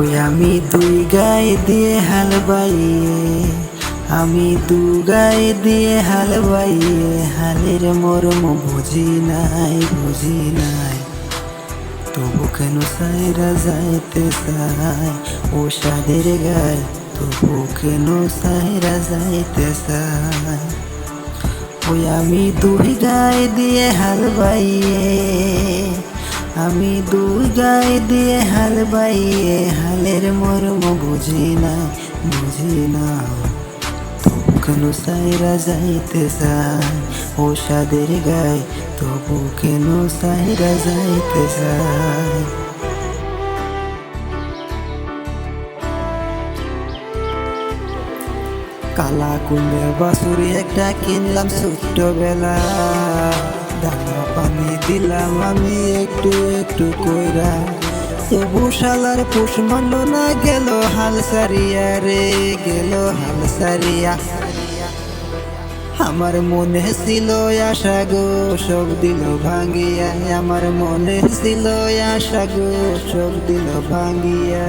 ওই আমি দুই গায়ে দিয়ে হাল বাইয়ে, আমি দু গায়ে দিয়ে হাল বাইয়ে, হালের মরম বুঝি নাই বুঝি নাই। তবু কেন সাইরা যাইতে চাই ও সাদের গায়? তবু কেন সাইরা যাইতে চাই ওই আমি দুই গায়ে দিয়ে হাল বাইয়ে আমি দুই গায়ে দিয়ে হাল বাইয়ে হালের মর্ম বুঝি না বুঝি না। তবু কেন সাইরা যাইতে চাই ও সাদের গায়ে তবু কেন সাইরা যাইতে চাই কালা কুলে বাসুরি একটা কিনলাম ছোট্টবেলা দিলাম আমি একটু একটু কইরা। তবু শালার পুষ মানল না গেল হাল সারিয়া রে, গেল হাল সারিয়া। আমার মনে ছিল আশা গো, সব দিল ভাঙ্গিয়া। আমার মনে ছিল আশা গো, সব দিল ভাঙ্গিয়া।